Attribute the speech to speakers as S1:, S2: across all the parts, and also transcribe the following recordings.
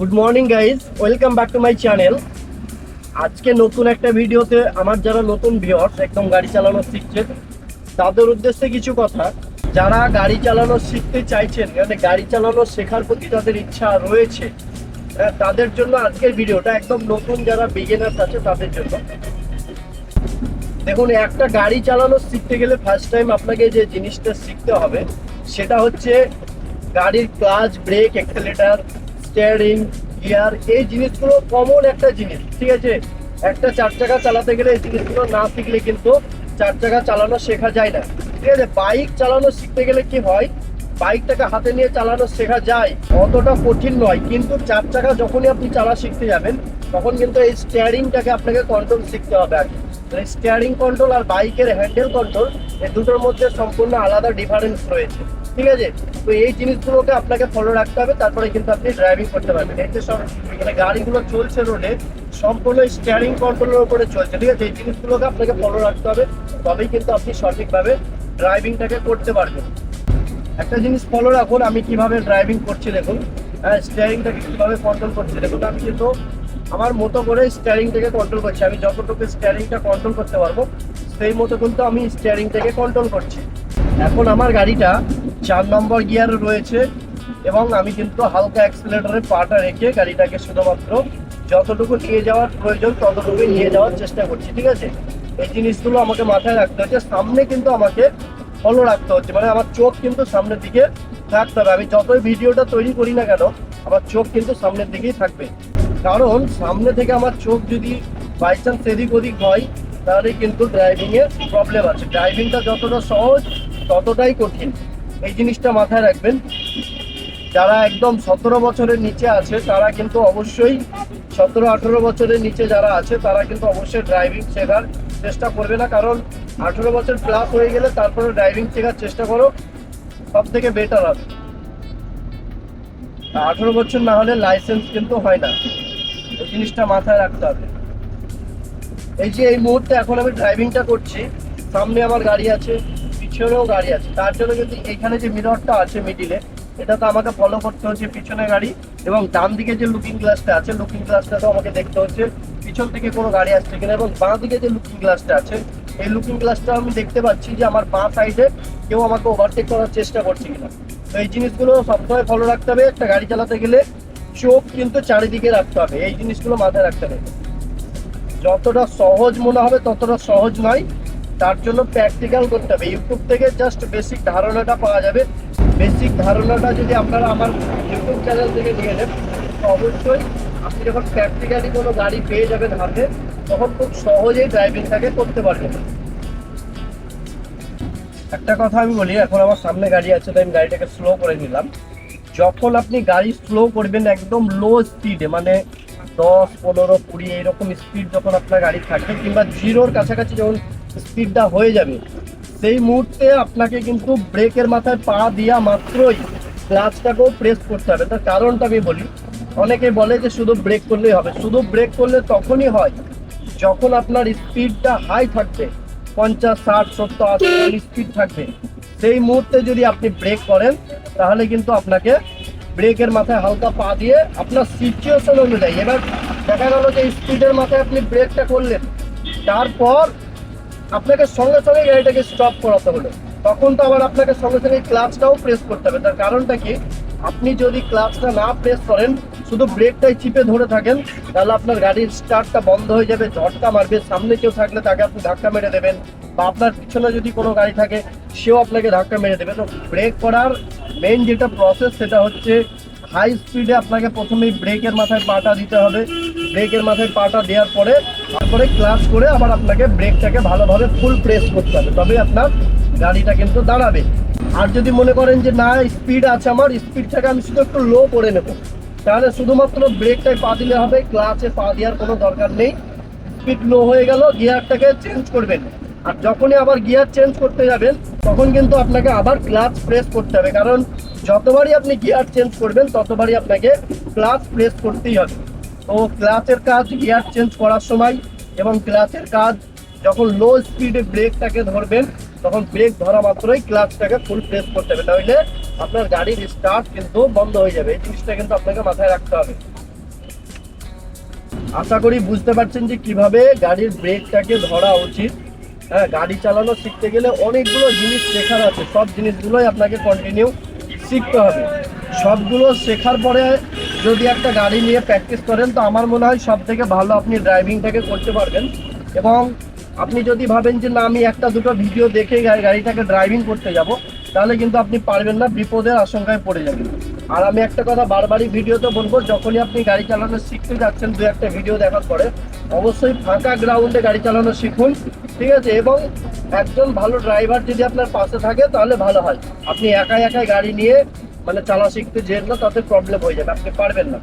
S1: Good morning guys welcome back to my channel আজকে নতুন একটা ভিডিওতে আমার যারা নতুন ভিউয়ার্স একদম গাড়ি চালানো শিখছে, তাদের উদ্দেশ্যে কিছু কথা। যারা গাড়ি চালানো শিখতে চাইছেন মানে গাড়ি চালানো শেখার প্রতি তাদের ইচ্ছা রয়েছে তাদের জন্য আজকের ভিডিওটা একদম নতুন যারা বিগিনার্স আছে, তাদের জন্য। দেখুন, একটা গাড়ি চালানো শিখতে গেলে ফার্স্ট টাইম আপনাকে যে জিনিসটা শিখতে হবে, সেটা হচ্ছে গাড়ির clutch brake accelerator steering gear এই জিনিসগুলো কমন একটা জিনিস, ঠিক আছে? একটা চার চাকা চালাতে গেলে এই জিনিসগুলো না শিখলে কিন্তু চার চাকা চালানো শেখা যায় না, ঠিক আছে? বাইক চালানো শিখতে গেলে কি হয়? বাইকটাকে হাতে নিয়ে চালানো শেখা যায়, অতটা কঠিন নয়, কিন্তু চার চাকা যখনই আপনি চালা শিখতে যাবেন, তখন কিন্তু এই স্টিয়ারিংটাকে আপনাকে কন্ট্রোল শিখতে হবে আর আগে স্টিয়ারিং কন্ট্রোল আর বাইকের হ্যান্ডেল কন্ট্রোল এই দুটোর মধ্যে সম্পূর্ণ আলাদা ডিফারেন্স রয়েছে। ঠিক আছে? তো এই জিনিসগুলোকে আপনাকে ফলো রাখতে হবে, তারপরে কিন্তু আপনি ড্রাইভিং করতে পারবেন। যে সব মানে গাড়িগুলো চলছে রোডে সম্পূর্ণ স্টিয়ারিং কন্ট্রোলের উপরে চলছে, ঠিক আছে? এই জিনিসগুলোকে আপনাকে ফলো রাখতে হবে, তবেই কিন্তু আপনি সঠিকভাবে ড্রাইভিংটাকে করতে পারবেন। একটা জিনিস ফলো রাখুন, আমি কীভাবে ড্রাইভিং করছি দেখুন। হ্যাঁ স্টিয়ারিংটাকে কীভাবে কন্ট্রোল করছি দেখুন। আমি কিন্তু আমার মতো করে স্টিয়ারিংটাকে কন্ট্রোল করছি। আমি যতটুকু স্টিয়ারিংটা কন্ট্রোল করতে পারব, সেই মতো কিন্তু আমি স্টিয়ারিংটাকে কন্ট্রোল করছি। এখন আমার গাড়িটা চার নম্বর গিয়ার রয়েছে এবং আমি কিন্তু হালকা অ্যাক্সিলেটারে পাটা রেখে গাড়িটাকে শুধুমাত্র যতটুকু নিয়ে যাওয়ার প্রয়োজন ততটুকুই নিয়ে যাওয়ার চেষ্টা করছি, ঠিক আছে? এই জিনিসগুলো আমাকে মাথায় রাখতে হচ্ছে। সামনে কিন্তু আমাকে ফলো রাখতে হচ্ছে। মানে আমার চোখ কিন্তু সামনের দিকে থাকতে হবে। আমি যতই ভিডিওটা তৈরি করি না কেন, আমার চোখ কিন্তু সামনের দিকেই থাকবে। কারণ সামনে থেকে আমার চোখ যদি বাই চান্স এদিক ওদিক হয়, তাহলে কিন্তু ড্রাইভিংয়ের প্রবলেম আছে। ড্রাইভিংটা যতটা সহজ ততটাই কঠিন। এই জিনিসটা মাথায় রাখবেন। যারা একদম সতেরো বছরের নিচে আছে, তারা কিন্তু অবশ্যই সতেরো, আঠেরো বছরের নিচে যারা আছে, তারা কিন্তু অবশ্যই ড্রাইভিং শেখার চেষ্টা করবে না। কারণ আঠেরো বছর প্লাস হয়ে গেলে তারপরে ড্রাইভিং শেখার চেষ্টা করো সব থেকে বেটার হবে আঠেরো বছর না হলে লাইসেন্স কিন্তু হয় না। এই জিনিসটা মাথায় রাখতে হবে। এই যে এই মুহূর্তে এখন আমি ড্রাইভিংটা করছি, সামনে আমার গাড়ি আছে। পিছনেও গাড়ি আছে। তার জন্য যদি এখানে যে মিররটা আছে মিডিলে এটা তো আমাকে ফলো করতে হচ্ছে পিছনে গাড়ি এবং ডান দিকে যে লুকিং গ্লাসটা আছে লুকিং গ্লাসটা তো আমাকে দেখতে হচ্ছে। পিছন থেকে কোনো গাড়ি আসছে কিনা এবং বাঁ দিকে যে লুকিং গ্লাসটা আছে, এই লুকিং গ্লাসটা আমি দেখতে পাচ্ছি যে আমার বাঁ সাইডে কেউ আমাকে ওভারটেক করার চেষ্টা করছে কিনা। তো এই জিনিসগুলো সবসময় ফলো রাখতে হবে। একটা গাড়ি চালাতে গেলে চোখ কিন্তু চারিদিকে রাখতে হবে। এই জিনিসগুলো মাথায় রাখতে হবে। যতটা সহজ মনে হবে, ততটা সহজ নয়। তার জন্য প্র্যাকটিক্যাল করতে হবে। ইউটিউব থেকে জাস্ট বেসিক ধারণাটা পাওয়া যাবে। বেসিক ধারণাটা যদি আপনারা আমার ইউটিউব চ্যানেল থেকে নিয়ে নেন অবশ্যই আপনি যখন প্র্যাকটিক্যালি কোনো গাড়ি পেয়ে যাবেন হাতে, তখন খুব সহজেই ড্রাইভিংটাকে করতে পারবেন। একটা কথা আমি বলি, এখন আমার সামনে গাড়ি আছে, তাই আমি গাড়িটাকে স্লো করে নিলাম। যখন আপনি গাড়ি স্লো করবেন একদম লো স্পিডে মানে দশ, পনেরো, কুড়ি, এইরকম স্পিড যখন আপনার গাড়ি থাকবে কিংবা জিরোর কাছাকাছি যখন স্পিডটা হয়ে যাবে। সেই মুহূর্তে আপনাকে কিন্তু ব্রেকের মাথায় পা দেওয়া মাত্রই ক্লাচটাকেও প্রেস করতে হবে। তার কারণটা আমি বলি, অনেকে বলে যে শুধু ব্রেক করলেই হবে। শুধু ব্রেক করলে তখনই হয় যখন আপনার স্পিডটা হাই থাকবে। পঞ্চাশ, ষাট, সত্তর আশি স্পিড থাকবে। সেই মুহূর্তে যদি আপনি ব্রেক করেন, তাহলে কিন্তু আপনাকে ব্রেকের মাথায় হালকা পা দিয়ে আপনার সিচুয়েশন অনুযায়ী, এবার দেখা গেল যে স্পিডের মাথায় আপনি ব্রেকটা করলেন। তারপর আপনাকে সঙ্গে সঙ্গে গাড়িটাকে স্টপ করাতে হলো। তখন তো আবার আপনাকে সঙ্গে সঙ্গে ক্লাচটাও প্রেস করতে হবে। তার কারণটা কি? আপনি যদি ক্লাচটা না প্রেস করেন, শুধু ব্রেকটাই চিপে ধরে থাকেন, তাহলে আপনার গাড়ির স্টার্টটা বন্ধ হয়ে যাবে, ঝটকা মারবে, সামনে কেউ থাকলে তাকে আপনি ধাক্কা মেরে দেবেন বা আপনার পিছনে যদি কোনো গাড়ি থাকে, সেও আপনাকে ধাক্কা মেরে দেবে। তো ব্রেক করার মেন যেটা প্রসেস সেটা হচ্ছে হাই স্পিডে আপনাকে প্রথমেই ব্রেকের মাথায় পাটা দিতে হবে। ব্রেকের মাথায় পাটা দেওয়ার পরে তারপরে ক্লাচ করে আবার আপনাকে ব্রেকটাকে ভালোভাবে ফুল প্রেস করতে হবে তবে আপনার গাড়িটা কিন্তু দাঁড়াবে। আর যদি মনে করেন যে, না স্পিড আছে আমার স্পিডটাকে আমি শুধু একটু লো করে নেব। তাহলে শুধুমাত্র ব্রেকটায় পা দিলে হবে ক্লাচে পা দেওয়ার কোনো দরকার নেই। স্পিড লো হয়ে গেল গিয়ারটাকে চেঞ্জ করবেন। আর যখনই আবার গিয়ার চেঞ্জ করতে যাবেন, তখন কিন্তু আপনাকে আবার ক্লাচ প্রেস করতে হবে। কারণ যতবারই আপনি গিয়ার চেঞ্জ করবেন, ততবারই আপনাকে ক্লাচ প্রেস করতেই হবে। তো ক্লাচের কাজ গিয়ার চেঞ্জ করার সময় এবং ক্লাচের কাজ যখন লো স্পিডে ব্রেকটাকে ধরবেন, তখন ব্রেক ধরা মাত্রই ক্লাচটাকে ফুল প্রেস করতে হবে। নইলে আপনার গাড়ির স্টার্ট কিন্তু বন্ধ হয়ে যাবে। এই জিনিসটা কিন্তু আপনাকে মাথায় রাখতে হবে। আশা করি বুঝতে পারছেন যে কীভাবে গাড়ির ব্রেকটাকে ধরা উচিত। হ্যাঁ গাড়ি চালানো শিখতে গেলে অনেকগুলো জিনিস শেখার আছে। সব জিনিসগুলোই আপনাকে কন্টিনিউ শিখতে হবে। সবগুলো শেখার পরে যদি একটা গাড়ি নিয়ে প্র্যাকটিস করেন, তো আমার মনে হয় সব থেকে ভালো আপনি ড্রাইভিংটাকে করতে পারবেন। এবং আপনি যদি ভাবেন যে, না, আমি একটা দুটো ভিডিও দেখে গাড়িটাকে ড্রাইভিং করতে যাব, তাহলে কিন্তু আপনি পারবেন না, বিপদের আশঙ্কায় পড়ে যাবেন। আর আমি একটা কথা বারবারই ভিডিওতে বলব, যখনই আপনি গাড়ি চালানো শিখতে যাচ্ছেন, দু একটা ভিডিও দেখার পরে, অবশ্যই ফাঁকা গ্রাউন্ডে গাড়ি চালানো শিখুন, ঠিক আছে? এবং একজন ভালো ড্রাইভার যদি আপনার পাশে থাকে, তাহলে ভালো হয়। আপনি একাই একাই গাড়ি নিয়ে মানে চালা শিখতে যেন না তাতে প্রবলেম হয়ে যাবে, আপনি পারবেন না।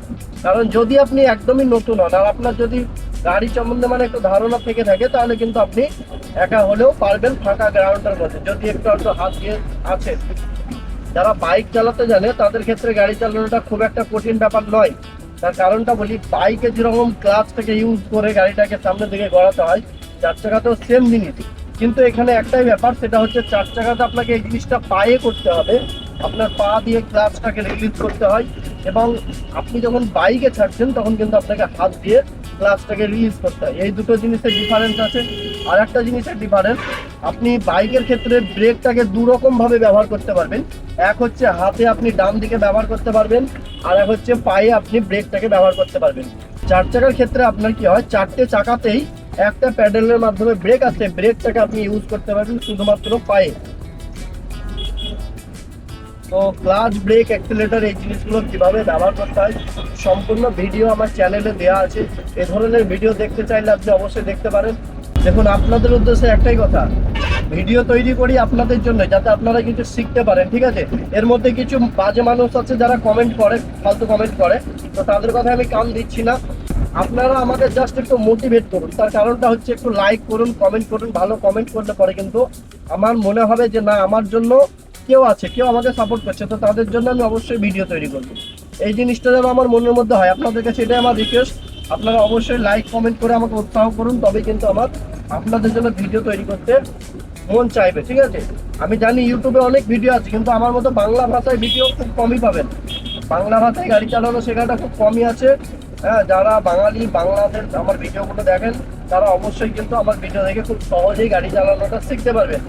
S1: কারণ যদি আপনি একদমই নতুন হন, আর আপনার যদি গাড়ি সম্বন্ধে মানে একটু ধারণা থেকে থাকে, তাহলে কিন্তু আপনি একা হলেও পারবেন ফাঁকা গ্রাউন্ডের মধ্যে। যদি একটু একটু হাত দিয়ে আছে। যারা বাইক চালাতে জানে, তাদের ক্ষেত্রে গাড়ি চালানোটা খুব একটা কঠিন ব্যাপার নয়। তার কারণটা বলি বাইকে যেরকম ক্লাচটাকে ইউজ করে গাড়িটাকে সামনের দিকে গড়াতে হয়, চার চাকাতেও সেম জিনিস। কিন্তু এখানে একটাই ব্যাপার, সেটা হচ্ছে চার চাকাতে আপনাকে এই জিনিসটা পায়ে করতে হবে। আপনার পা দিয়ে ক্লাচটাকে রিলিজ করতে হয় এবং আপনি যখন বাইকে ছাড়ছেন, তখন কিন্তু আপনাকে হাত দিয়ে ক্লাচটাকে রিলিজ করতে হয়। এই দুটো জিনিসের ডিফারেন্স আছে। আর একটা জিনিসের ডিফারেন্স আপনি বাইকের ক্ষেত্রে ব্রেকটাকে দু রকম ব্যবহার করতে পারবেন। এক হচ্ছে হাতে আপনি ডান দিকে ব্যবহার করতে পারবেন, আর এক হচ্ছে পায়ে আপনি ব্রেকটাকে ব্যবহার করতে পারবেন। চার চাকার ক্ষেত্রে আপনার কি হয়, চারটে চাকাতেই একটা প্যাডেলের মাধ্যমে ব্রেক আছে। ব্রেকটাকে আপনি ইউজ করতে পারবেন শুধুমাত্র পায়ে। তো ক্লাচ ব্রেক অ্যাক্সিলেটর এই জিনিসগুলো কীভাবে ব্যবহার করতে হয়, সম্পূর্ণ ভিডিও আমার চ্যানেলে দেওয়া আছে। এ ধরনের ভিডিও দেখতে চাইলে আপনি অবশ্যই দেখতে পারেন। দেখুন, আপনাদের উদ্দেশ্যে একটাই কথা, ভিডিও তৈরি করি আপনাদের জন্য যাতে আপনারা কিছু শিখতে পারেন, ঠিক আছে? এর মধ্যে কিছু বাজে মানুষ আছে যারা কমেন্ট করে, ফালতু কমেন্ট করে, তো তাদের কথা আমি কান দিচ্ছি না। আপনারা আমাকে জাস্ট একটু মোটিভেট করুন, তার কারণটা হচ্ছে একটু লাইক করুন কমেন্ট করুন, ভালো কমেন্ট করলে পরে কিন্তু আমার মনে হবে যে না, আমার জন্য কেউ আছে, কেউ আমাকে সাপোর্ট করছে, তো তাদের জন্য আমি অবশ্যই ভিডিও তৈরি করব। এই জিনিসটা যেন আমার মনের মধ্যে হয়, আপনাদের কাছে এটাই আমার রিকোয়েস্ট আপনারা অবশ্যই লাইক কমেন্ট করে আমাকে উৎসাহ করুন তবে কিন্তু আমার আপনাদের জন্য ভিডিও তৈরি করতে মন চাইবে, ঠিক আছে? আমি জানি ইউটিউবে অনেক ভিডিও আছে, কিন্তু আমার মতো বাংলা ভাষায় ভিডিও খুব কমই পাবেন। বাংলা ভাষায় গাড়ি চালানো শেখাটা খুব কমই আছে। হ্যাঁ যারা বাঙালি বাংলাদের আমার ভিডিওগুলো দেখেন, তারা অবশ্যই কিন্তু আমার ভিডিও দেখে খুব সহজেই গাড়ি চালানোটা শিখতে পারবেন।